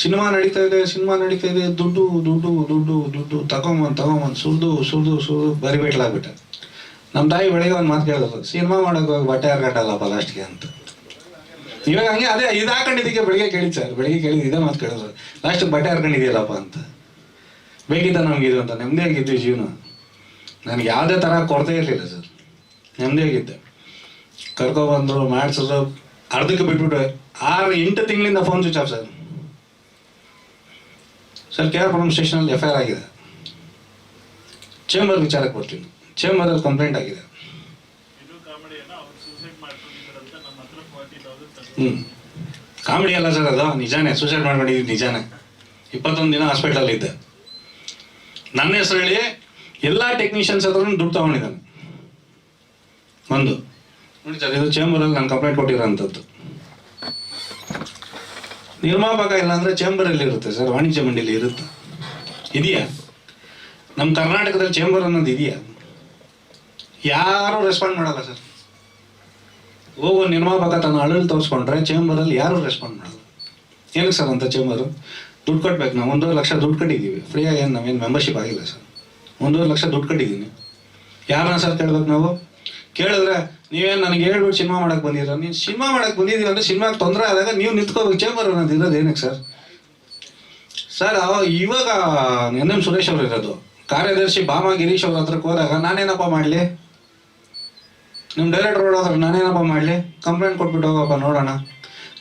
Cinema ನಡೀತಾ ಇದೆ, cinema ನಡೀತಾ ಇದೆ, ದುಡ್ಡು ದುಡ್ಡು ದುಡ್ಡು ದುಡ್ಡು, ತಗೊಂಬಂದು ತಗೊಂಬಂದು ಸುರಿದು ಸುರಿದು ಸುರಿದು ಬರಿಬೇಟ್ಲಾಗ್ಬಿಟ್ಟೆ ನಮ್ಮ ತಾಯಿ ಬೆಳಿಗ್ಗೆ ಒಂದು ಮಾತು ಕೇಳಿದ್ರು ಸಿನಿಮಾ ಮಾಡೋಕೆ ಹೋಗಿ ಬಟ್ಟೆ ಹಾಕಟ್ಟಲ್ಲಪ್ಪ ಲಾಸ್ಟ್ಗೆ ಅಂತ. ಇವಾಗ ಹಂಗೆ ಅದೇ ಇದು ಹಾಕೊಂಡಿದ್ದಕ್ಕೆ ಬೆಳಿಗ್ಗೆ ಕೇಳಿದ್ ಸರ್ ಬೆಳಿಗ್ಗೆ ಕೇಳಿದ್ ಇದೇ ಮಾತು ಕೇಳಿದ್ರು ಲಾಸ್ಟ್ ಬಟ್ಟೆ ಹಾಕೊಂಡಿದೆಯಲ್ಲಪ್ಪ ಅಂತ. ಬೇಕಿದ್ದ ನಮ್ಗೆ ಇದು ಅಂತ ನೆಮ್ಮದಿಯಾಗಿದ್ವಿ ಜೀವನ. ನನಗೆ ಯಾವುದೇ ಥರ ಕೊರತೆ ಇರಲಿಲ್ಲ ಸರ್ ನೆಮ್ಮದಿಯಾಗಿದ್ದೆ ಕರ್ಕೊಬಂದರು ಮಾಡಿಸಿದ್ರು, ಅರ್ಧಕ್ಕೆ ಬಿಟ್ಬಿಟ್ಟು ಆರು, ಎಂಟು ತಿಂಗಳಿಂದ phone switch off sir sir K R Puram ಸ್ಟೇಷನಲ್ಲಿ F I R ಆಗಿದೆ. ಚೇಂಬರ್ ವಿಚಾರಕ್ಕೆ ಬರ್ತೀನಿ. ಚೇಂಬರಲ್ಲಿ ಕಂಪ್ಲೇಂಟ್ ಆಗಿದೆ. ಹ್ಞೂ ಕಾಮಿಡಿ ಅಲ್ಲ ಸರ್ ಅದು. ನಿಜಾನೇ ಸೂಸೈಡ್ ಮಾಡ್ಕೊಂಡಿದ್ದು ನಿಜಾನೇ. ಇಪ್ಪತ್ತೊಂದು ದಿನ ಹಾಸ್ಪಿಟಲ್ ಇದ್ದೆ. ನನ್ನ ಹೆಸರು ಹೇಳಿ ಎಲ್ಲ ಟೆಕ್ನಿಷಿಯನ್ಸ್ ಹತ್ರ ದುಡ್ಡು ತಗೊಂಡಿದ್ದಾನೆ. ಒಂದು. ನೋಡಿ ಸರ್ ಇದು ಚೇಂಬರಲ್ಲಿ ನಾನು ಕಂಪ್ಲೇಂಟ್ ಕೊಟ್ಟಿರೋಂಥದ್ದು. ನಿರ್ಮಾಪಕ ಇಲ್ಲ ಅಂದರೆ ಚೇಂಬರಲ್ಲಿ ಇರುತ್ತೆ ಸರ್, ವಾಣಿಜ್ಯ ಮಂಡಳಿ ಇರುತ್ತೆ. ಇದೆಯಾ? ನಮ್ಮ ಕರ್ನಾಟಕದಲ್ಲಿ ಚೇಂಬರ್ ಅನ್ನೋದು ಇದೆಯಾ? ಯಾರೂ ರೆಸ್ಪಾಂಡ್ ಮಾಡಲ್ಲ ಸರ್. ಹೋಗೋ ನಿರ್ಮಾಪಕ ತನ್ನ ಅಳಲು ತೋರಿಸ್ಕೊಂಡ್ರೆ ಚೇಂಬರಲ್ಲಿ ಯಾರೂ ರೆಸ್ಪಾಂಡ್ ಮಾಡಲ್ಲ. ಏನಕ್ಕೆ ಸರ್ ಅಂತ ಚೇಂಬರು? ದುಡ್ಡು ಕಟ್ಬೇಕು ನಾವು ಒಂದೂವರೆ ಲಕ್ಷ ದುಡ್ಡು ಕಟ್ಟಿದ್ದೀವಿ. ಫ್ರೀಯಾಗಿ ಏನು ನಾವೇನು ಮೆಂಬರ್ಶಿಪ್ ಆಗಿಲ್ಲ ಸರ್. ಒಂದೂವರೆ ಲಕ್ಷ ದುಡ್ಡು ಕಟ್ಟಿದ್ದೀನಿ. ಯಾರನ್ನ ಸರ್ ಕೇಳ್ಬೇಕು ನಾವು? ಕೇಳಿದ್ರೆ ನೀವೇನು ನನಗೆ ಹೇಳ್ಬಿಟ್ಟು ಸಿನಿಮಾ ಮಾಡಕ್ ಬಂದಿರ ನೀನು ಸಿನಿಮಾ ಮಾಡಕ್ ಬಂದಿದ್ದೀವಿ ಅಂದ್ರೆ ಸಿನಿಮಾ ತೊಂದರೆ ಆದಾಗ ನೀವು ನಿಂತ್ಕೋಬೇಕು. ಚೇಂಬರ್ ಅನ್ನೋದು ಇರೋದು ಏನಕ್ಕೆ ಸರ್? ಸರ್ ಇವಾಗ ಎನ್ ಎಂ ಸುರೇಶ್ ಅವರು ಇರೋದು. ಕಾರ್ಯದರ್ಶಿ ಭಾಮ ಗಿರೀಶ್ ಅವ್ರ ಹತ್ರಕ್ಕೆ ಹೋದಾಗ ನಾನೇನಪ್ಪ ಮಾಡಲಿ? ನಿಮ್ಮ ಡೈರೆಕ್ಟರ್ ಹೋದ್ರೆ ನಾನೇನಪ್ಪ ಮಾಡಲಿ? ಕಂಪ್ಲೇಂಟ್ ಕೊಟ್ಬಿಟ್ಟು ಹೋಗಪ್ಪ, ನೋಡೋಣ.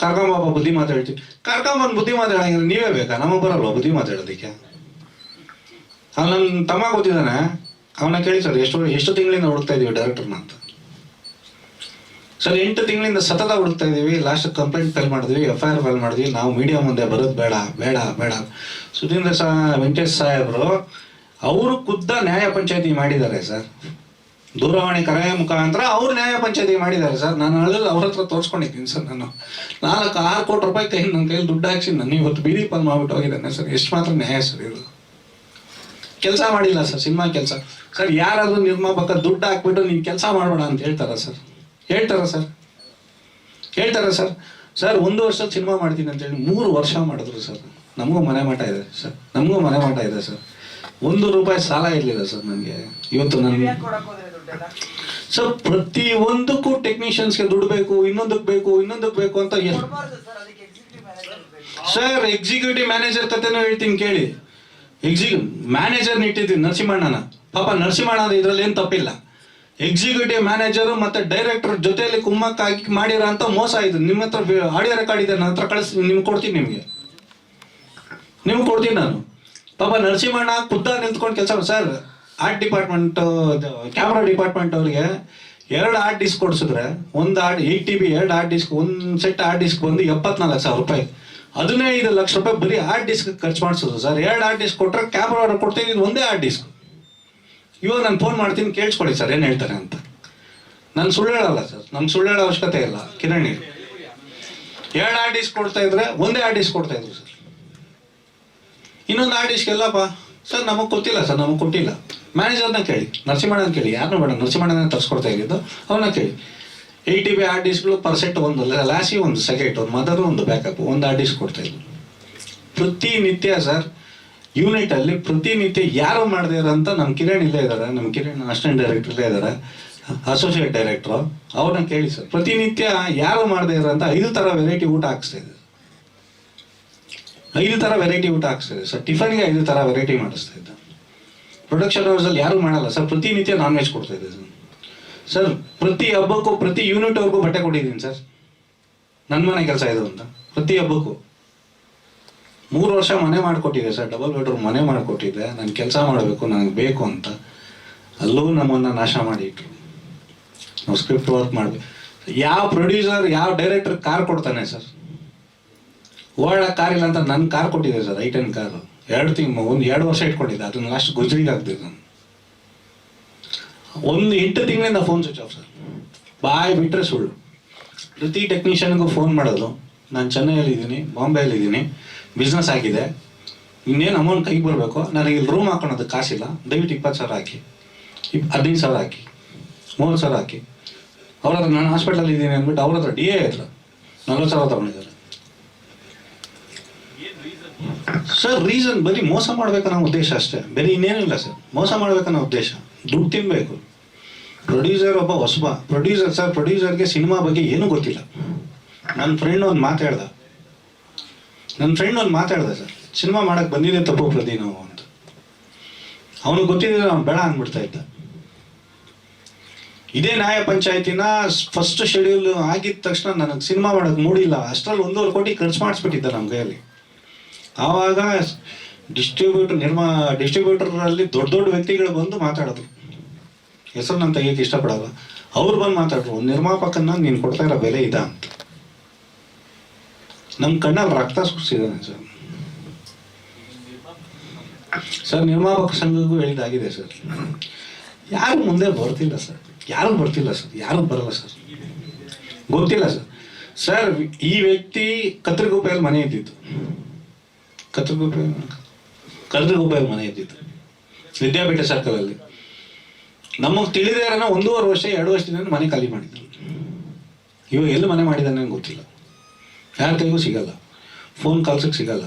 ಕರ್ಕೊಂಬಪ್ಪ ಬುದ್ಧಿ ಮಾತಾಡ್ತೀವಿ. ಕರ್ಕೊಂಬಂದು ಬುದ್ಧಿ ಮಾತಾಡಂಗಿದ್ರೆ ನೀವೇ ಬೇಕಾ? ನಮಗೆ ಬರಲ್ವ ಬುದ್ಧಿ ಮಾತಾಡೋದಕ್ಕೆ? ಅವ್ನು ನನ್ನ ತಮ್ಮ ಗೊತ್ತಿದ್ದಾನೆ. ಅವನ ಕೇಳಿ ಸರ್, ಎಷ್ಟು ಎಷ್ಟು ತಿಂಗಳಿಂದ ಹುಡುಕ್ತಾ ಇದೀವಿ ಡೈರೆಕ್ಟರ್ನ ಅಂತ. ಸರ್ ಎಂಟು ತಿಂಗಳಿಂದ ಸತತ ಹುಡುಕ್ತಾ ಇದೀವಿ. ಲಾಸ್ಟ್ ಕಂಪ್ಲೇಂಟ್ ಫೈಲ್ ಮಾಡಿದ್ವಿ ಎಫ್ ಐ ಆರ್ ಫೈಲ್ ಮಾಡಿದ್ವಿ. ನಾವು ಮೀಡಿಯಾ ಮುಂದೆ ಬರೋದು ಬೇಡ ಬೇಡ ಬೇಡ. ಸುಧೀಂದ್ರ ಸಾ, ವೆಂಕಟೇಶ್ ಸಾಹೇಬರು, ಅವರು ಖುದ್ದ ನ್ಯಾಯ ಪಂಚಾಯತಿ ಮಾಡಿದ್ದಾರೆ ಸರ್. ದೂರವಾಣಿ ಕರೆಯ ಮುಖಾಂತರ ಅವ್ರು ನ್ಯಾಯ ಪಂಚಾಯತಿ ಮಾಡಿದ್ದಾರೆ ಸರ್. ನಾನು ಅಳಲ್ಲಿ ಅವ್ರ ಹತ್ರ ತೋರಿಸ್ಕೊಂಡಿದ್ದೀನಿ ಸರ್ ನಾನು. ನಾಲ್ಕು ಆರು ಕೋಟಿ ರೂಪಾಯಿ ಕೈ, ನನ್ನ ಕೈಯಲ್ಲಿ ದುಡ್ಡು ಹಾಕ್ಸಿ ನಾನು ಇವತ್ತು ಬೀದಿ ಪಾಲ್ ಮಾಡ್ಬಿಟ್ಟು ಹೋಗಿದ್ದಾನೆ ಸರ್. ಎಷ್ಟು ಮಾತ್ರ ನ್ಯಾಯ ಸರ್ ಇದು? ಕೆಲಸ ಮಾಡಿಲ್ಲ ಸರ್, ಸಿನಿಮಾ ಕೆಲಸ. ಸರ್, ಯಾರಾದರೂ ನಿರ್ಮಾಪಕ ದುಡ್ಡು ಹಾಕ್ಬಿಟ್ಟು ನೀನು ಕೆಲಸ ಮಾಡಬೇಡ ಅಂತ ಹೇಳ್ತಾರ ಸರ್? ಹೇಳ್ತಾರ ಸರ್? ಹೇಳ್ತಾರ ಸರ್? ಸರ್ ಒಂದು ವರ್ಷ ಸಿನಿಮಾ ಮಾಡ್ತೀನಿ ಅಂತೇಳಿ ಮೂರು ವರ್ಷ ಮಾಡಿದ್ರು ಸರ್. ನಮಗೂ ಮನೆ ಮಾಟ ಇದೆ ಸರ್. ನಮಗೂ ಮನೆ ಮಾಟ ಇದೆ ಸರ್. ಒಂದು ರೂಪಾಯಿ ಸಾಲ ಇರಲಿಲ್ಲ ಸರ್ ನನಗೆ. ಇವತ್ತು ನನಗೆ ಸರ್ ಪ್ರತಿ ಒಂದಕ್ಕೂ ಟೆಕ್ನಿಷಿಯನ್ಸ್ಗೆ ದುಡ್ಡು ಬೇಕು ಇನ್ನೊಂದಕ್ಕೆ ಬೇಕು ಇನ್ನೊಂದಕ್ಕೆ ಬೇಕು ಅಂತ ಸರ್ ಎಕ್ಸಿಕ್ಯೂಟಿವ್ ಮ್ಯಾನೇಜರ್ ಕತೆನೂ ಹೇಳ್ತೀನಿ ಕೇಳಿ. ಎಕ್ಸಿಕ್ಯೂ ಮ್ಯಾನೇಜರ್ನ ಇಟ್ಟಿದ್ದೀನಿ ನರಸಿಂಹಣ್ಣನ. ಪಾಪ ನರಸಿಂಹಣ್ಣ ಇದ್ರಲ್ಲಿ ಏನು ತಪ್ಪಿಲ್ಲ. ಎಕ್ಸಿಕ್ಯೂಟಿವ್ ಮ್ಯಾನೇಜರ್ ಮತ್ತೆ ಡೈರೆಕ್ಟರ್ ಜೊತೆಯಲ್ಲಿ ಕುಮ್ಮಕ್ಕ ಹಾಕಿ ಮಾಡಿರೋ ಅಂತ ಮೋಸ ಇದು. ನಿಮ್ಮ ಹತ್ರ ಆಡಿಯೋ ರೆಕಾರ್ಡ್ ಇದೆ, ನನ್ನ ಹತ್ರ ಕಳಿಸ್ ನಿಮ್ಗೆ ಕೊಡ್ತೀನಿ ನಿಮಗೆ. ನಿಮ್ಗೆ ಕೊಡ್ತೀನಿ ನಾನು. ಪಾಪ ನರಸಿಂಹಣ್ಣ ಖುದ್ದ ನಿಂತ್ಕೊಂಡು ಕೆಲಸ sir art department camera department ಅವರಿಗೆ ಎರಡು ಆರ್ಟ್ ಡಿಸ್ಕ್ ಕೊಡಿಸಿದ್ರೆ, ಒಂದು ಆರ್ಟ್ ಏಟ್ ಟಿ ಬಿ ಎರಡು ಆರ್ಟ್ ಡಿಸ್ಕ್ ಒಂದು ಸೆಟ್ ಆರ್ಟ್ ಡಿಸ್ಕ್ ಬಂದು ಎಪ್ಪತ್ನಾಲ್ಕು ಸಾವಿರ ರೂಪಾಯಿ. ಹದಿನೈದು ಲಕ್ಷ ರೂಪಾಯಿ ಬರೀ ಆರ್ಟ್ ಡಿಸ್ಕ್ ಖರ್ಚು ಮಾಡಿಸೋದು ಸರ್ ಎರಡು ಆರ್ಟ್ ಡಿಸ್ಕ್ ಕೊಟ್ಟರೆ ಕ್ಯಾಮ್ರಾ ಅವ್ರಿಗೆ ಕೊಡ್ತಿದ್ದೀನಿ ಒಂದೇ ಆರ್ಟ್ ಡಿಸ್ಕ್ ಇವಾಗ ನಾನು ಫೋನ್ ಮಾಡ್ತೀನಿ, ಕೇಳಿಸ್ಕೊಳ್ಳಿ ಸರ್ ಏನು ಹೇಳ್ತಾರೆ ಅಂತ. ನಾನು ಸುಳ್ಳು ಹೇಳಲ್ಲ ಸರ್ ನಮ್ಗೆ ಸುಳ್ಳು ಹೇಳೋ ಅವಶ್ಯಕತೆ ಇಲ್ಲ. ಕಿರಣಿ, ಎರಡು ಆರ್ಟಿಸ್ಟ್ ಕೊಡ್ತಾ ಇದ್ರೆ ಒಂದೇ ಆರ್ಟಿಸ್ಟ್ ಕೊಡ್ತಾ ಇದ್ರು ಸರ್ ಇನ್ನೊಂದು ಆರ್ಟಿಸ್ಟ್ ಎಲ್ಲಪ್ಪ? ಸರ್ ನಮಗೆ ಗೊತ್ತಿಲ್ಲ ಸರ್ ನಮಗೆ ಕೊಟ್ಟಿಲ್ಲ. ಮ್ಯಾನೇಜರ್ನ ಕೇಳಿ, ನರಸಿಂಹಣ್ಣನ ಕೇಳಿ ಯಾರನ್ನೂ ಬೇಡ, ನರಸಿಂಹಣ್ಣನ ತರಿಸ್ಕೊಡ್ತಾ ಇದ್ದಿದ್ದು ಅವನ್ನ ಕೇಳಿ. ಏಯ್ಟಿ ಬಿ ಆರ್ಟಿಸ್ಟ್ಗಳು ಪರ್ ಸೆಟ್ ಒಂದು ಲಾಸಿ ಒಂದು ಸೆಕೆಟ್ ಒಂದು ಮದರ್ ಒಂದು ಬ್ಯಾಕಪ್ ಒಂದು ಆರ್ಟಿಸ್ಟ್ ಕೊಡ್ತಾ ಇದ್ರು. ಪ್ರತಿನಿತ್ಯ ಸರ್ ಯೂನಿಟಲ್ಲಿ ಪ್ರತಿನಿತ್ಯ ಯಾರು ಮಾಡದೇ ಅಂತ ನಮ್ಮ ಕಿರಣ್ ಇಲ್ಲೇ ಇದ್ದಾರೆ ನಮ್ಮ ಕಿರಣ್ ಅಸಿಸ್ಟೆಂಟ್ ಡೈರೆಕ್ಟರ್ ಇಲ್ಲೇ ಇದ್ದಾರೆ ಅಸೋಸಿಯೇಟ್ ಡೈರೆಕ್ಟ್ರು ಅವ್ರನ್ನ ಕೇಳಿ ಸರ್. ಪ್ರತಿನಿತ್ಯ ಯಾರು ಮಾಡದೇ ಅಂತ ಐದು ಥರ ವೆರೈಟಿ ಊಟ ಹಾಕ್ಸ್ತಾ ಇದ್ದಾರೆ. ಐದು ಥರ ವೆರೈಟಿ ಊಟ ಹಾಕ್ಸ್ತಾ ಸರ್, ಟಿಫನ್ಗೆ ಐದು ಥರ ವೆರೈಟಿ ಮಾಡಿಸ್ತಾ ಇದ್ದ ಪ್ರೊಡಕ್ಷನ್ ಹೌಸಲ್ಲಿ ಯಾರು ಮಾಡಲ್ಲ. ಸರ್, ಪ್ರತಿನಿತ್ಯ ನಾನ್ ವೆಜ್ ಕೊಡ್ತಾ ಇದ್ದೀನಿ ಸರ್. ಸರ್, ಪ್ರತಿ ಹಬ್ಬಕ್ಕೂ, ಪ್ರತಿ ಯೂನಿಟ್ ಅವ್ರಿಗೂ ಬಟ್ಟೆ ಕೊಟ್ಟಿದ್ದೀನಿ ಸರ್. ನನ್ನ ಮನೆ ಕೆಲಸ ಇದು ಅಂತ. ಪ್ರತಿ ಹಬ್ಬಕ್ಕೂ. ಮೂರು ವರ್ಷ ಮನೆ ಮಾಡಿಕೊಟ್ಟಿದ್ದೆ ಸರ್ ಡಬಲ್ ಬೆಡ್ರೂಮ್ ಮನೆ ಮಾಡಿಕೊಟ್ಟಿದ್ದೆ ನಾನು ಕೆಲಸ ಮಾಡಬೇಕು ನನಗೆ ಬೇಕು ಅಂತ. ಅಲ್ಲೂ ನಮ್ಮನ್ನು ನಾಶ ಮಾಡಿಟ್ರು. ನಾವು ಸ್ಕ್ರಿಪ್ಟ್ ವರ್ಕ್ ಮಾಡಬೇಕು. ಯಾವ ಪ್ರೊಡ್ಯೂಸರ್ ಯಾವ ಡೈರೆಕ್ಟರ್ ಕಾರ್ ಕೊಡ್ತಾನೆ ಸರ್? ಓಡಾಡಕ್ಕೆ ಕಾರ್ ಇಲ್ಲ ಅಂತ ನನ್ನ ಕಾರ್ ಕೊಟ್ಟಿದ್ದೆ ಸರ್, ಐ ಟೆನ್ ಕಾರು ಎರಡು ತಿಂಗ್, ಒಂದು ಎರಡು ವರ್ಷ ಇಟ್ಕೊಂಡಿದ್ದೆ. ಅದನ್ನ ಲಾಸ್ಟ್ ಗುಜರಿಗೆ ಹಾಕ್ತಿದ್ದೆ ನಾನು. ಒಂದು ಎಂಟು ತಿಂಗಳಿಂದ ಫೋನ್ ಸ್ವಿಚ್ ಆಫ್ ಸರ್. ಬಾಯ್ ಬಿಟ್ಟರೆ ಸುಳ್ಳು. ಪ್ರತಿ ಟೆಕ್ನಿಷಿಯನ್ಗೂ ಫೋನ್ ಮಾಡೋದು. ನಾನು ಚೆನ್ನೈಯಲ್ಲಿದ್ದೀನಿ, ಬಾಂಬೆಯಲ್ಲಿದ್ದೀನಿ. ಬಿಸ್ನೆಸ್ ಆಗಿದೆ. ಇನ್ನೇನು ಅಮೌಂಟ್ ಕೈಗೆ ಬರಬೇಕು ನನಗೆ ಇಲ್ಲಿ ರೂಮ್ ಹಾಕೊಳೋದು ಕಾಸಿಲ್ಲ. ದಯವಿಟ್ಟು ಇಪ್ಪತ್ತು ಸಾವಿರ ಹಾಕಿ. ಇಪ್, ಹದಿನೈದು ಸಾವಿರ ಹಾಕಿ. ಮೂವತ್ತು ಸಾವಿರ ಹಾಕಿ. ಅವ್ರ ಹತ್ರ ನಾನು ಹಾಸ್ಪಿಟ್ಲಲ್ಲಿ ಇದ್ದೀನಿ ಅಂದ್ಬಿಟ್ಟು ಅವ್ರ ಹತ್ರ ಡಿ ಎ ಹತ್ರ ನಲ್ವತ್ತು ಸಾವಿರ ತೊಗೊಂಡಿದ್ದಾರೆ. ಸರ್ ರೀಸನ್ ಬರೀ ಮೋಸ ಮಾಡ್ಬೇಕನ್ನೋ ಉದ್ದೇಶ ಅಷ್ಟೇ. ಬೇರೆ ಇನ್ನೇನಿಲ್ಲ ಸರ್. ಮೋಸ ಮಾಡ್ಬೇಕನ್ನೋ ಉದ್ದೇಶ. ದುಡ್ಡು ತಿನ್ನಬೇಕು ಪ್ರೊಡ್ಯೂಸರ್ ಒಬ್ಬ ಹೊಸಬ. ಪ್ರೊಡ್ಯೂಸರ್ ಸರ್ ಪ್ರೊಡ್ಯೂಸರ್ಗೆ ಸಿನಿಮಾ ಬಗ್ಗೆ ಏನೂ ಗೊತ್ತಿಲ್ಲ. ನನ್ನ ಫ್ರೆಂಡ್ ಒಂದು ಮಾತಾಡ್ದ ನನ್ನ ಫ್ರೆಂಡ್ ಒಂದು ಮಾತಾಡಿದೆ ಸರ್, ಸಿನಿಮಾ ಮಾಡಕ್ಕೆ ಬಂದಿದ್ದೆ ತಪ್ಪು ಪ್ರತಿ ನಾವು ಅಂತ. ಅವನು ಗೊತ್ತಿದ್ದ ಅವ್ನು ಬೇಡ ಅಂದ್ಬಿಡ್ತಾ ಇದ್ದ. ಇದೇ ನ್ಯಾಯ ಪಂಚಾಯತಿನ ಫಸ್ಟ್ ಶೆಡ್ಯೂಲ್ ಆಗಿದ ತಕ್ಷಣ ನನಗೆ ಸಿನಿಮಾ ಮಾಡೋಕ್ಕೆ ಮೂಡಿಲ್ಲ. ಅಷ್ಟರಲ್ಲಿ ಒಂದೂವರೆ ಕೋಟಿ ಖರ್ಚು ಮಾಡಿಸ್ಬಿಟ್ಟಿದ್ದ ನಮ್ಮ ಕೈಯಲ್ಲಿ. ಆವಾಗ ಡಿಸ್ಟ್ರಿಬ್ಯೂಟರ್ ನಿರ್ಮಾ ಡಿಸ್ಟ್ರಿಬ್ಯೂಟರಲ್ಲಿ ದೊಡ್ಡ ದೊಡ್ಡ ವ್ಯಕ್ತಿಗಳು ಬಂದು ಮಾತಾಡೋದು. ಹೆಸರು ನಾನು ತೆಗಿಯೋಕೆ ಇಷ್ಟಪಡಲ್ಲ. ಅವ್ರು ಬಂದು ಮಾತಾಡ್ರು ನಿರ್ಮಾಪಕನ ನೀನು ಕೊಡ್ತಾ ಇರೋ ಬೆಲೆ ಇದೆ? ಅಂತ. ನಮ್ಮ ಕಣ್ಣಲ್ಲಿ ರಕ್ತ ಸುರಿಸಿದ್ದಾನೆ ಸರ್. ಸರ್, ನಿರ್ಮಾಪಕ ಸಂಘಕ್ಕೂ ಹೇಳಿದಾಗಿದೆ ಸರ್. ಯಾರು ಮುಂದೆ ಬರ್ತಿಲ್ಲ ಸರ್. ಯಾರು ಬರ್ತಿಲ್ಲ ಸರ್. ಯಾರು ಬರಲ್ಲ ಸರ್. ಗೊತ್ತಿಲ್ಲ ಸರ್. ಸರ್, ಈ ವ್ಯಕ್ತಿ ಕತ್ರಿಗುಪ್ಪೆಯಲ್ಲಿ ಮನೆ ಇದ್ದಿತ್ತು ಕತ್ರಿಗುಪ್ಪೆ ಕತ್ರಿಗೋಪಾಯಲ್ ಮನೆ ಇದ್ದಿತ್ತು ವಿದ್ಯಾಪೀಠ ಸರ್ಕಲಲ್ಲಿ. ನಮಗೆ ತಿಳಿದಾರನ ಒಂದೂವರೆ ವರ್ಷ, ಎರಡು ವರ್ಷದಿಂದ ಮನೆ ಖಾಲಿ ಮಾಡಿದ್ರು. ಇವಾಗ ಎಲ್ಲಿ ಮನೆ ಮಾಡಿದ್ದಾನೆ ಅಂತ ಗೊತ್ತಿಲ್ಲ. ಯಾರ ಕೈಗೂ ಸಿಗಲ್ಲ. ಫೋನ್ ಕಾಲ್ಸಕ್ಕೆ ಸಿಗಲ್ಲ.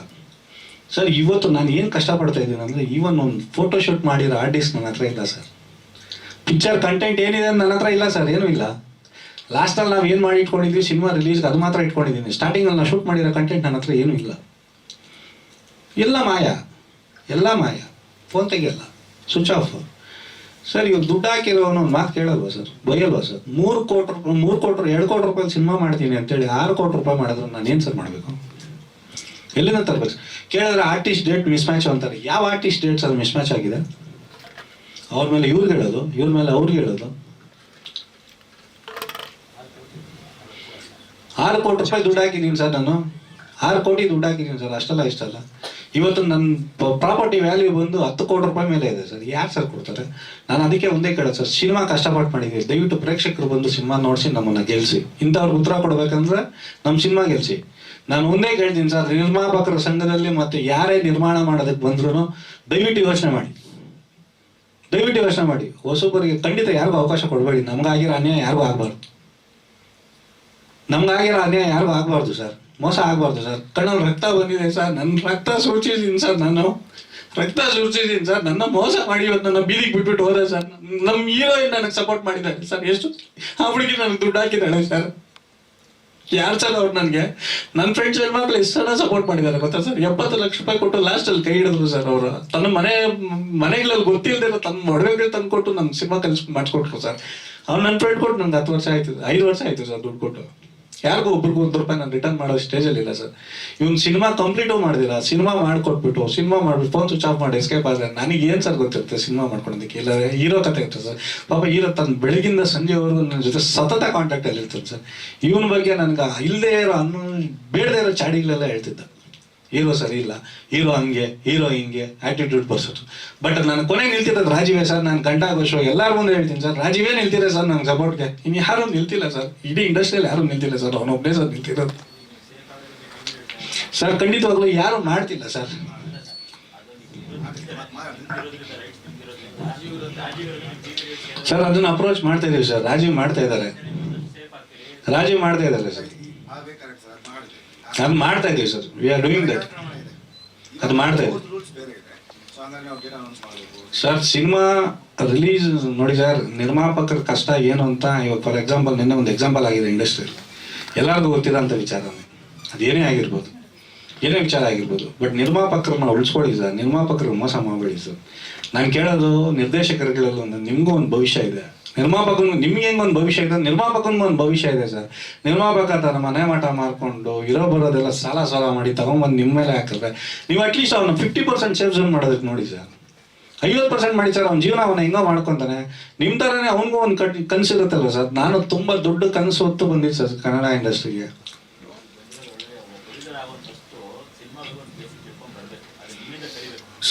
ಸರ್ ಇವತ್ತು ನಾನು ಏನು ಕಷ್ಟಪಡ್ತಾ ಇದ್ದೀನಿ ಅಂದರೆ ಈವನ್ ಒಂದು ಫೋಟೋ ಶೂಟ್ ಮಾಡಿರೋ ಆರ್ಟಿಸ್ಟ್ ನನ್ನ ಹತ್ರ ಇಲ್ಲ ಸರ್ ಪಿಕ್ಚರ್ ಕಂಟೆಂಟ್ ಏನಿದೆ ನನ್ನ ಹತ್ರ ಇಲ್ಲ ಸರ್ ಏನೂ ಇಲ್ಲ. ಲಾಸ್ಟಲ್ಲಿ ನಾವು ಏನು ಮಾಡಿ ಇಟ್ಕೊಂಡಿದ್ವಿ ಸಿನಿಮಾ ರಿಲೀಸ್ಗೆ ಅದು ಮಾತ್ರ ಇಟ್ಕೊಂಡಿದ್ದೀನಿ. ಸ್ಟಾರ್ಟಿಂಗಲ್ಲಿ ನಾನು ಶೂಟ್ ಮಾಡಿರೋ ಕಂಟೆಂಟ್ ನನ್ನ ಹತ್ರ ಏನೂ ಇಲ್ಲ. ಎಲ್ಲ ಮಾಯ. ಎಲ್ಲ ಮಾಯ. ಫೋನ್ ತೆಗೆಯಲ್ಲ. ಸ್ವಿಚ್ ಆಫ್ ಸರ್, ಇವಾಗ ದುಡ್ಡು ಹಾಕಿರೋನು ಒಂದು ಮಾತು ಕೇಳಲ್ವಾ ಸರ್? ಬೈಯಲ್ವಾ ಸರ್? ಮೂರು ಕೋಟಿ ರೂಪಾಯಿ ಮೂರು ಕೋಟಿ ಎರಡು ಕೋಟಿ ರೂಪಾಯಿ ಸಿನಿಮಾ ಮಾಡ್ತೀನಿ ಅಂತೇಳಿ ಆರು ಕೋಟಿ ರೂಪಾಯಿ ಮಾಡಿದ್ರೆ ನಾನು ಏನು ಸರ್ ಮಾಡಬೇಕು? ಎಲ್ಲಿಂದ ತರಬೇಕು ಕೇಳಿದ್ರೆ ಆರ್ಟಿಸ್ಟ್ ಡೇಟ್ ಮಿಸ್ ಮ್ಯಾಚ್ ಅಂತಾರೆ. ಯಾವ ಆರ್ಟಿಸ್ಟ್ ಡೇಟ್ಸ್ ಅದು ಮಿಸ್ ಮ್ಯಾಚ್ ಆಗಿದೆ? ಅವ್ರ ಮೇಲೆ ಇವ್ರಿಗೆ ಹೇಳೋದು, ಇವ್ರ ಮೇಲೆ ಅವ್ರಿಗೆ ಹೇಳೋದು. ಆರು ಕೋಟಿ ರೂಪಾಯಿ ದುಡ್ಡು ಹಾಕಿದ್ದೀನಿ ಸರ್ ನಾನು. ಆರು ಕೋಟಿ ದುಡ್ಡು ಹಾಕಿದ್ದೀನಿ ಸರ್, ಅಷ್ಟಲ್ಲ ಇಷ್ಟಲ್ಲ ಇವತ್ತು ನನ್ನ ಪ್ರಾಪರ್ಟಿ ವ್ಯಾಲ್ಯೂ ಬಂದು ಹತ್ತು ಕೋಟಿ ರೂಪಾಯಿ ಮೇಲೆ ಇದೆ ಸರ್. ಯಾರು ಸರ್ ಕೊಡ್ತಾರೆ? ನಾನು ಅದಕ್ಕೆ ಒಂದೇ ಕಡೆ ಸರ್. ಸಿನಿಮಾ ಕಷ್ಟಪಟ್ಟು ಮಾಡಿದ್ದೀವಿ. ದಯವಿಟ್ಟು ಪ್ರೇಕ್ಷಕರು ಬಂದು ಸಿನಿಮಾ ನೋಡಿಸಿ, ನಮ್ಮನ್ನು ಗೆಲ್ಲಿಸಿ ಇಂಥವ್ರಿಗೆ ಉತ್ತರ ಕೊಡಬೇಕಂದ್ರೆ ನಮ್ಮ ಸಿನಿಮಾ ಗೆಲ್ಲಿಸಿ ನಾನು ಒಂದೇ ಕೇಳ್ತೀನಿ ಸರ್. ನಿರ್ಮಾಪಕರ ಸಂಘದಲ್ಲಿ ಮತ್ತು ಯಾರೇ ನಿರ್ಮಾಣ ಮಾಡೋದಕ್ಕೆ ಬಂದ್ರು ದಯವಿಟ್ಟು ಯೋಚನೆ ಮಾಡಿ. ದಯವಿಟ್ಟು ಯೋಚನೆ ಮಾಡಿ. ಹೊಸಬರಿಗೆ ಖಂಡಿತ ಯಾರಿಗೂ ಅವಕಾಶ ಕೊಡಬೇಡಿ. ನಮಗಾಗಿರೋ ಅನ್ಯಾಯ ಯಾರಿಗೂ ಆಗಬಾರ್ದು. ನಮಗಾಗಿರೋ ಅನ್ಯಾಯ ಯಾರಿಗೂ ಆಗಬಾರ್ದು ಸರ್. ಮೋಸ ಆಗಬಾರ್ದು ಸರ್. ಕಣ್ಣಲ್ಲಿ ರಕ್ತ ಬಂದಿದೆ ಸರ್. ನನ್ನ ರಕ್ತ ಸೂಚಿಸಿದ್ದೀನಿ ಸರ್. ನಾನು ರಕ್ತ ಸೂಚಿಸಿದ್ದೀನಿ ಸರ್. ನನ್ನ ಮೋಸ ಮಾಡಿ ಇವತ್ತು ನನ್ನ ಬೀದಿಗೆ ಬಿಟ್ಬಿಟ್ಟು ಹೋದೆ ಸರ್. ನಮ್ಮ ಹೀರೋಯಿನ್ ನನಗೆ ಸಪೋರ್ಟ್ ಮಾಡಿದ್ದಾರೆ ಸರ್. ಎಷ್ಟು ಆ ಹುಡುಗಿ ನನಗೆ ದುಡ್ಡು ಹಾಕಿದ್ದಾಳೆ ಸರ್. ಯಾರು ಸರ್ ಅವ್ರು ನನಗೆ? ನನ್ನ ಫ್ರೆಂಡ್ಸ್ ಹೆಣ್ಮಕ್ಳು ಜನ ಸಪೋರ್ಟ್ ಮಾಡಿದ್ದಾರೆ ಗೊತ್ತಾ ಸರ್? ಎಪ್ಪತ್ತು ಲಕ್ಷ ರೂಪಾಯಿ ಕೊಟ್ಟು ಲಾಸ್ಟಲ್ಲಿ ಕೈ ಹಿಡಿದ್ರು ಸರ್ ಅವರು. ತನ್ನ ಮನೆ, ಮನೆಗಳಲ್ಲಿ ಗೊತ್ತಿಲ್ಲದೆ ತನ್ನ ಮೊಡವೆಗಳು ತಂದು ಕೊಟ್ಟು ನನ್ನ ಸಿನಿಮಾ ಕಲಿಸ್ ಮಾಡಿಸ್ಕೊಟ್ರು ಸರ್. ಅವ್ರು ನನ್ನ ಫ್ರೆಂಡ್ ಕೊಟ್ಟು ನನಗೆ ಹತ್ತು ವರ್ಷ ಆಯ್ತು, ಐದು ವರ್ಷ ಆಯ್ತು ಸರ್ ದುಡ್ಡು ಕೊಟ್ಟು. ಯಾರಿಗೂ ಒಬ್ರಿಗೂ ಒಂದು ರೂಪಾಯಿ ನಾನು ರಿಟರ್ನ್ ಮಾಡೋ ಸ್ಟೇಜಲ್ಲಿ ಇಲ್ಲ ಸರ್ ಇವ್ನು ಸಿನಿಮಾ ಕಂಪ್ಲೀಟು ಮಾಡಿದಿಲ್ಲ. ಸಿನಿಮಾ ಮಾಡಿಕೊಟ್ಬಿಟ್ಟು ಸಿನಿಮಾ ಮಾಡಿಬಿಟ್ಟು ಫೋನ್ ಸ್ವಿಚ್ ಆಫ್ ಮಾಡಿ ಎಸ್ಕೇಪ್ ಆದರೆ ನನಗೆ ಏನು ಸರ್ ಗೊತ್ತಿರುತ್ತೆ ಸಿನಿಮಾ ಮಾಡ್ಕೊಳೋದಕ್ಕೆ? ಇಲ್ಲ, ಹೀರೋ ಕತೆ ಇರ್ತದೆ ಸರ್ ಪಾಪ ಹೀರೋ ತನ್ನ ಬೆಳಗಿಂದ ಸಂಜೆವರೆಗೂ ನನ್ನ ಜೊತೆ ಸತತ ಕಾಂಟ್ಯಾಕ್ಟಲ್ಲಿ ಇರ್ತದೆ ಸರ್ ಇವನ ಬಗ್ಗೆ ನನಗೆ ಇಲ್ಲದೇ ಇರೋ ಅನ್ನೋ, ಬೇಡದೇ ಇರೋ ಚಾಡಿಗಳೆಲ್ಲ ಹೇಳ್ತಿದ್ದ. ಹೀರೋ ಸರಿ ಇಲ್ಲ, ಹೀರೋ ಹಂಗೆ, ಹೀರೋ ಹಿಂಗೆ ಆ್ಯಟಿಟ್ಯೂಡ್ ಬರ್ಸೋದು ಬಟ್ ನಾನು ಕೊನೆಗೆ ನಿಲ್ತಿರೋದು ರಾಜೀವೇ ಸರ್, ನಾನು ಗಂಡ ಶೋ ಎಲ್ಲರ ಮುಂದೆ ಹೇಳ್ತೀನಿ ಸರ್. ರಾಜೀವೇ ನಿಲ್ತಿದೆ ಸರ್ ನನ್ನ ಸಪೋರ್ಟ್ಗೆ ಇನ್ನು ಯಾರು ನಿಲ್ತಿಲ್ಲ ಸರ್. ಇಡೀ ಇಂಡಸ್ಟ್ರಿಯಲ್ಲಿ ಯಾರು ನಿಲ್ತಿಲ್ಲ ಸರ್. ಅವನೊಬ್ಬನೇ ಸರ್ ನಿಲ್ತಿರೋದು. ಸರ್, ಖಂಡಿತವಾಗ್ಲೂ ಯಾರು ಮಾಡ್ತಿಲ್ಲ ಸರ್. ಸರ್, ಅದನ್ನ ಅಪ್ರೋಚ್ ಮಾಡ್ತಾ ಇದೀವಿ ಸರ್. ರಾಜೀವ್ ಮಾಡ್ತಾ ಇದ್ದಾರೆ. ರಾಜೀವ್ ಮಾಡ್ತಾ ಇದ್ದಾರೆ ಸರ್. ಅದೇ ಮಾಡ್ತಾ ಇದ್ದೀವಿ sir. We are doing that ಅದು ಮಾಡ್ತಾ ಇದ್ದೀವಿ ಸರ್, ಸಿನಿಮಾ ರಿಲೀಸ್ ನೋಡಿ ಸರ್, ನಿರ್ಮಾಪಕರ ಕಷ್ಟ ಏನು ಅಂತ ಇವಾಗ ಫಾರ್ ಎಕ್ಸಾಂಪಲ್ ನಿನ್ನೆ ಒಂದು ಎಕ್ಸಾಂಪಲ್ ಆಗಿದೆ ಇಂಡಸ್ಟ್ರಿಯಲ್ಲಿ ಎಲ್ಲರಿಗೂ ಗೊತ್ತಿರೋಂಥ ವಿಚಾರ ಅದೇನೇ ಆಗಿರ್ಬೋದು. ಏನೇ ವಿಚಾರ ಆಗಿರ್ಬೋದು. ಬಟ್ ನಿರ್ಮಾಪಕರನ್ನ ಉಳಿಸ್ಕೊಳ್ಳಿ ಸರ್. ನಿರ್ಮಾಪಕರು ಮೋಸ ಮಾಡಬೇಡಿ ಸರ್. ನಾನು ಕೇಳೋದು ನಿರ್ದೇಶಕರುಗಳಲ್ಲಿ ಒಂದು ನಿಮಗೂ ಒಂದು ಭವಿಷ್ಯ ಇದೆ. ನಿರ್ಮಾಪಕನ ನಿಮ್ಗೆ ಹೆಂಗ್ ಒಂದು ಭವಿಷ್ಯ ಇದೆ? ನಿರ್ಮಾಪಕನ್ಗೂ ಒಂದು ಭವಿಷ್ಯ ಇದೆ ಸರ್. ನಿರ್ಮಾಪಕ ತನ್ನ ಮನೆ ಮಠ ಮಾರ್ಕೊಂಡು ಇರೋ ಬರೋದೆಲ್ಲ ಸಾಲ ಸಾಲ ಮಾಡಿ ತಗೊಂಬಂದು ನಿಮ್ಮ ಮೇಲೆ ಹಾಕಿದ್ರೆ ನೀವು ಅಟ್ಲೀಸ್ಟ್ ಅವನು ಫಿಫ್ಟಿ ಪರ್ಸೆಂಟ್ ಸೇವ್ ಜೋನ್ ಮಾಡೋದಕ್ಕೆ ನೋಡಿ ಸರ್. ಐವತ್ತು ಪರ್ಸೆಂಟ್ ಮಾಡಿ ಸರ್, ಅವ್ನ ಜೀವನ ಅವನ ಹೆಂಗೋ ಮಾಡ್ಕೊತಾನೆ. ನಿಮ್ಮ ಥರನೇ ಅವನಿಗೂ ಒಂದು ಕಟ್ ಕನಸಿರುತ್ತಲ್ವ ಸರ್. ನಾನು ತುಂಬ ದೊಡ್ಡ ಕನಸು ಹೊತ್ತು ಬಂದಿದ್ದೆ ಸರ್ ಕನ್ನಡ ಇಂಡಸ್ಟ್ರಿಗೆ.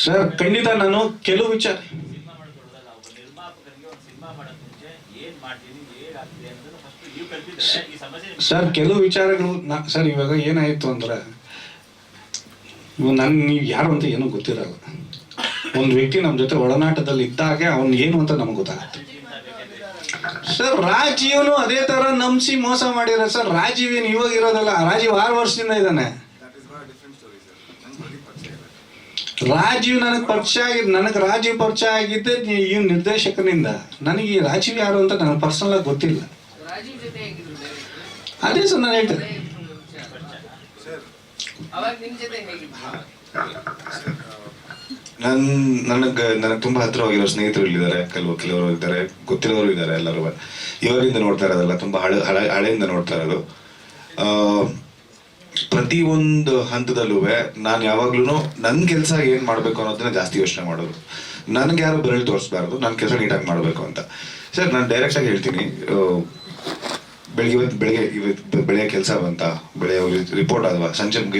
ಸರ್, ಖಂಡಿತ ನಾನು ಕೆಲವು ವಿಚಾರ ಸಿನಿಮಾ ಮಾಡೋದು ದೊಡ್ಡದಲ್ಲ ಒಬ್ಬ ನಿರ್ಮಾಪಕರಿಗೆ ಒಂದು ಸಿನಿಮಾ ಮಾಡಕ್ ಮುಂಚೆ ಏನ್ ಮಾಡ್ತೀನಿ ಏನ್ ಆಗ್ತಿದೆ ಅನ್ನೋದನ್ನ ಫಸ್ಟ್ ನೀವು ಕಲ್ತಿದ್ರೆ ಈ ಸಮಸ್ಯೆ ಸರ್, ಕೆಲವು ವಿಚಾರಗಳು ಸರ್, ಇವಾಗ ಏನಾಯಿತು ಅಂದ್ರೆ ನನ್ ನೀವು ಯಾರು ಅಂತ ಏನೂ ಗೊತ್ತಿರಲ್ಲ. ಒಂದು ವ್ಯಕ್ತಿ ನಮ್ಮ ಜೊತೆ ಒಳನಾಟದಲ್ಲಿ ಇದ್ದಾಗೆ ಅವ್ನು ಏನು ಅಂತ ನಮ್ಗೆ ಗೊತ್ತಾಗುತ್ತೆ. ಸರ್, ರಾಜೀವ್ನು ಅದೇ ತರ ನಂಬಿಸಿ ಮೋಸ ಮಾಡಿರ ಸರ್, ರಾಜೀವ್ ಏನು ಇವಾಗ ಇರೋದಲ್ಲ, ರಾಜೀವ್ ಆರು ವರ್ಷದಿಂದ ಇದ್ದಾನೆ. ರಾಜೀವ್ ನನಗೆ ಪರಿಚಯ ಆಗಿ ನನಗೆ ರಾಜೀವ್ ಪರಿಚಯ ಆಗಿದ್ದೆ ಈ ನಿರ್ದೇಶಕನಿಂದ. ನನಗೆ ಈ ರಾಜೀವ್ ಯಾರು ಅಂತ ನನಗೆ ಪರ್ಸನಲ್ ಆಗಿ ಗೊತ್ತಿಲ್ಲ ರಾಜೀವ್ ಜೊತೆ ಹೇಗಿದ್ರು direct? ಅದೇ ಸರ್ ನಾನು ಹೇಳ್ತೇನೆ. ಸರ್ ಅವಾಗ ನಿಮ್ ಜೊತೆ ಹೇಗಿದ್ರು ನನ್ ನನಗೆ ನನಗೆ ತುಂಬಾ ಹತ್ತಿರವಾಗಿರೋ ಸ್ನೇಹಿತರು ಇಲ್ಲಿದ್ದಾರೆ ಕೆಲವು ಕೆಲವರು ಇದ್ದಾರೆ ಗೊತ್ತಿರೋರು ಇದ್ದಾರೆ ಎಲ್ಲರೂ. ಇವರಿಂದ ನೋಡ್ತಾ ಇರೋದಲ್ಲ ತುಂಬಾ ಹಳೆ ಹಳೆ ಹಳೆಯಿಂದ ನೋಡ್ತಾ ಇರೋದು. ಆ, ಪ್ರತಿ ಒಂದು ಹಂತದಲ್ಲೂ ನಾನು ಯಾವಾಗ್ಲೂ ನನ್ನ ಕೆಲಸ ಏನು ಮಾಡಬೇಕು ಅನ್ನೋದನ್ನ ಜಾಸ್ತಿ ಯೋಚನೆ ಮಾಡೋದು. ನನಗೆ ಯಾರು ಬೆರಳು ತೋರಿಸ್ಬಾರ್ದು ನನ್ನ ಕೆಲಸ ನೀಟಾಗಿ ಮಾಡಬೇಕು ಅಂತ. ಸರ್ ನಾನು ಡೈರೆಕ್ಟ್ ಆಗಿ ಹೇಳ್ತೀನಿ ಬೆಳಿಗ್ಗೆ ಇವತ್ತು ಬೆಳಿಗ್ಗೆ ಇವತ್ತು ಬೆಳೆಯ ಕೆಲಸ ಬಂತ ಬೆಳೆಯ ರಿಪೋರ್ಟ್ ಅಲ್ವಾ? ಸಂಜೆ ಮುಗೀತಾ